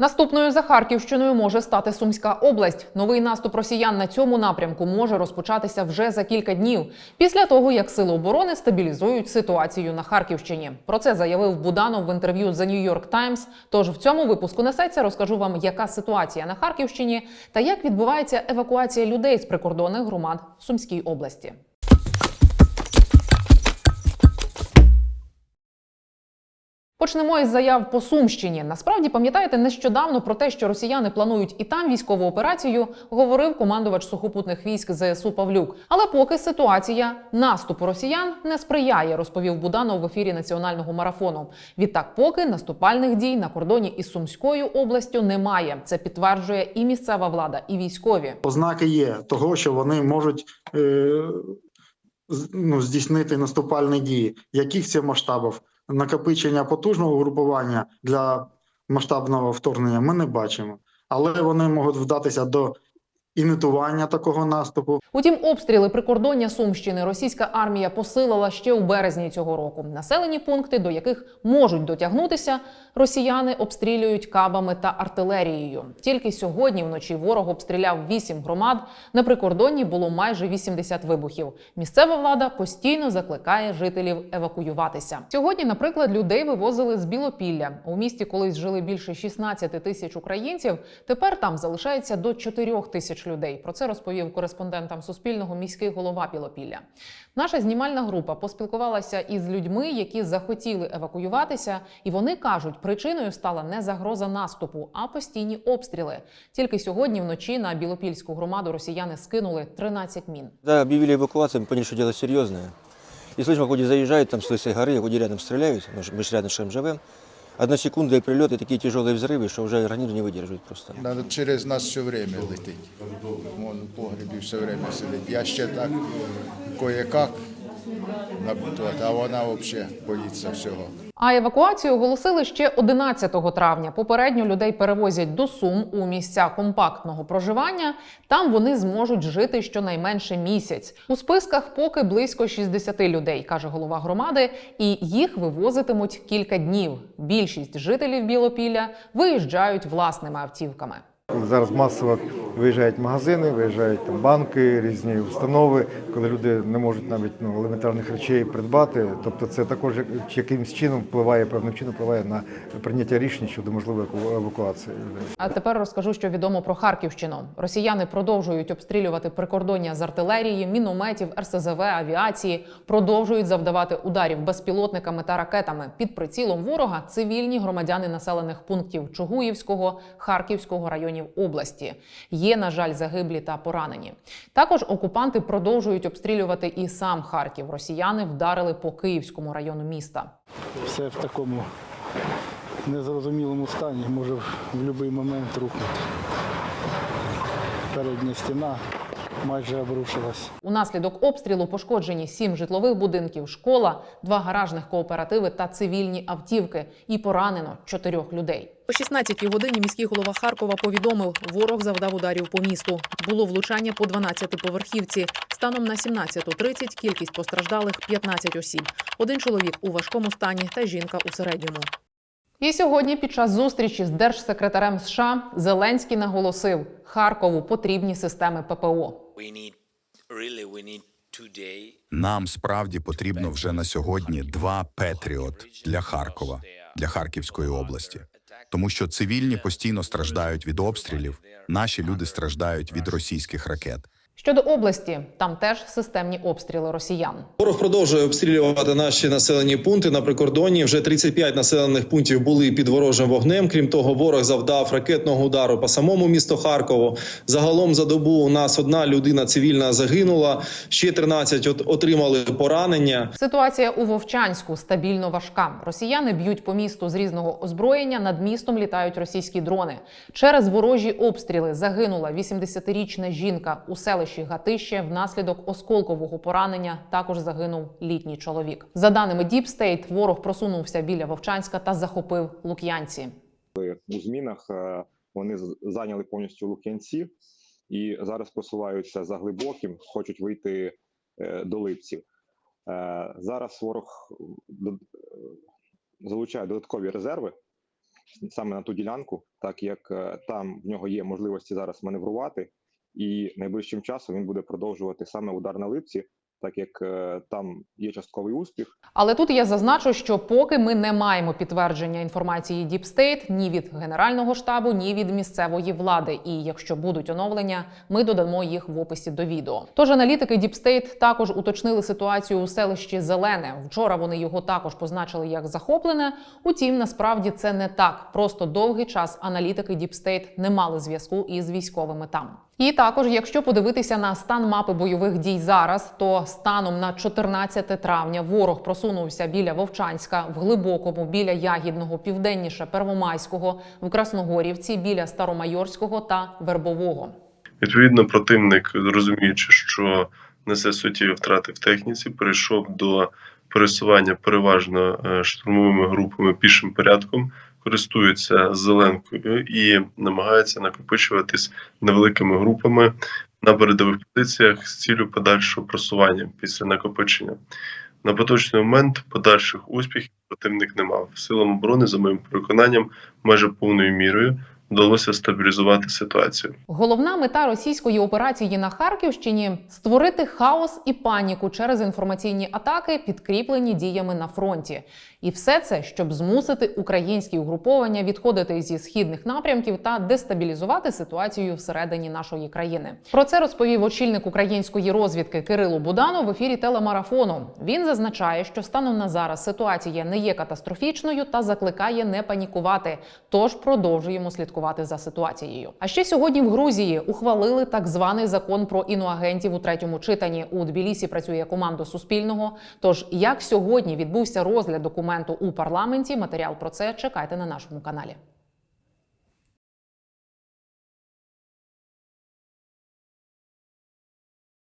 Наступною за Харківщиною може стати Сумська область. Новий наступ росіян на цьому напрямку може розпочатися вже за кілька днів після того, як сили оборони стабілізують ситуацію на Харківщині. Про це заявив Буданов в інтерв'ю The New York Times. Тож в цьому випуску несеться розкажу вам, яка ситуація на Харківщині та як відбувається евакуація людей з прикордонних громад в Сумській області. Почнемо із заяв по Сумщині. Насправді пам'ятаєте, нещодавно про те, що росіяни планують і там військову операцію, говорив командувач сухопутних військ ЗСУ Павлюк. Але поки ситуація наступу росіян не сприяє, розповів Буданов в ефірі національного марафону. Відтак, поки наступальних дій на кордоні із Сумською областю немає. Це підтверджує і місцева влада, і військові. ознаки є того, що вони можуть е, ну, здійснити наступальні дії. Яких це масштабів? Накопичення потужного групування для масштабного вторгнення ми не бачимо, але вони можуть вдатися до імітування такого наступу. Утім, обстріли прикордоння Сумщини російська армія посилила ще у березні цього року. Населені пункти, до яких можуть дотягнутися, росіяни обстрілюють кабами та артилерією. Тільки сьогодні вночі ворог обстріляв вісім громад. На прикордонні було майже 80 вибухів. Місцева влада постійно закликає жителів евакуюватися. Сьогодні, наприклад, людей вивозили з Білопілля. У місті колись жили більше 16 тисяч українців. Тепер там залишається до 4 тисяч людей. Про це розповів кореспондентам Суспільного міський голова Білопілля. Наша знімальна група поспілкувалася із людьми, які захотіли евакуюватися, і вони кажуть, причиною стала не загроза наступу, а постійні обстріли. Тільки сьогодні вночі на Білопільську громаду росіяни скинули 13 мін. Когда объявили эвакуацию, мы поняли, что дело серьезное. И слышим, как люди заезжают там с лысой горы, как люди рядом стреляют, мы ж- мы же рядом с живем. Одна секунда и прилет, и такие тяжелые взрывы, что уже организм не выдерживает просто. Надо через нас все время летить. Вон у погребі все время сидить. Я ще так кое-как, набутувати, а вона взагалі боїться всього. А евакуацію оголосили ще 11 травня. Попередньо людей перевозять до Сум у місця компактного проживання. Там вони зможуть жити щонайменше місяць. У списках поки близько 60 людей, каже голова громади, і їх вивозитимуть кілька днів. Більшість жителів Білопілля виїжджають власними автівками. Зараз масово виїжджають магазини, виїжджають там банки, різні установи, коли люди не можуть навіть ну, елементарних речей придбати. Тобто це також як- якимось чином впливає, певним чином впливає на прийняття рішень щодо можливої еваку- евакуації. А тепер розкажу, що відомо про Харківщину. Росіяни продовжують обстрілювати прикордоння з артилерії, мінометів, РСЗВ, авіації, продовжують завдавати ударів безпілотниками та ракетами. Під прицілом ворога цивільні громадяни населених пунктів Чугуївського, Харківського районів області. Є, на жаль, загиблі та поранені. Також окупанти продовжують обстрілювати і сам Харків. Росіяни вдарили по Київському району міста. все в такому незрозумілому стані, може в будь-який момент рухнути. Передня стіна майже обрушилась. Унаслідок обстрілу пошкоджені сім житлових будинків, школа, два гаражних кооперативи та цивільні автівки. І поранено чотирьох людей. О 16-й годині міський голова Харкова повідомив, ворог завдав ударів по місту. Було влучання по 12-поверхівці. Станом на 17.30 кількість постраждалих 15 осіб. Один чоловік у важкому стані та жінка у середньому. І сьогодні, під час зустрічі з держсекретарем США, Зеленський наголосив, Харкову потрібні системи ППО. Нам справді потрібно вже на сьогодні два Петріот для Харкова, для Харківської області, тому що цивільні постійно страждають від обстрілів. Наші люди страждають від російських ракет. Щодо області, там теж системні обстріли росіян. Ворог продовжує обстрілювати наші населені пункти на прикордонні. Вже 35 населених пунктів були під ворожим вогнем. Крім того, ворог завдав ракетного удару по самому місту Харкову. Загалом за добу у нас одна людина цивільна загинула, ще 13 от- отримали поранення. Ситуація у Вовчанську стабільно важка. Росіяни б'ють по місту з різного озброєння. Над містом літають російські дрони. Через ворожі обстріли загинула 80-річна жінка у селищі Гатище. Внаслідок осколкового поранення також загинув літній чоловік. За даними State, ворог просунувся біля Вовчанська та захопив Лук'янці. у змінах е, вони зайняли повністю Лук'янці і зараз просуваються за глибоким, хочуть вийти е, до Липців. Е, Зараз ворог е, залучає додаткові резерви саме на ту ділянку, так як е, там в нього є можливості зараз маневрувати, і найближчим часом він буде продовжувати саме удар на липці, так як е, там є частковий успіх. Але тут я зазначу, що поки ми не маємо підтвердження інформації State ні від генерального штабу, ні від місцевої влади. І якщо будуть оновлення, ми додамо їх в описі до відео. Тож аналітики State також уточнили ситуацію у селищі Зелене. Вчора вони його також позначили як захоплене. Утім, насправді це не так. Просто довгий час аналітики State не мали зв'язку із військовими там. І також, якщо подивитися на стан мапи бойових дій зараз, то станом на 14 травня ворог просунувся біля Вовчанська, в глибокому, біля Ягідного, південніше Первомайського, в Красногорівці, біля Старомайорського та Вербового. Відповідно, противник, розуміючи, що несе суттєві втрати в техніці, перейшов до пересування переважно е, штурмовими групами пішим порядком, користується зеленкою і намагається накопичуватись невеликими групами на передових позиціях з ціллю подальшого просування після накопичення. На поточний момент подальших успіхів противник не мав. Силам оборони, за моїм переконанням, майже повною мірою вдалося стабілізувати ситуацію. Головна мета російської операції на Харківщині створити хаос і паніку через інформаційні атаки, підкріплені діями на фронті. І все це, щоб змусити українські угруповання відходити зі східних напрямків та дестабілізувати ситуацію всередині нашої країни. Про це розповів очільник української розвідки Кирило Буданов в ефірі телемарафону. Він зазначає, що станом на зараз ситуація не є катастрофічною та закликає не панікувати. Тож продовжуємо слідкувати за ситуацією. А ще сьогодні в Грузії ухвалили так званий закон про іноагентів у третьому читанні. У Тбілісі працює команда Суспільного. Тож як сьогодні відбувся розгляд документу у парламенті, матеріал про це чекайте на нашому каналі.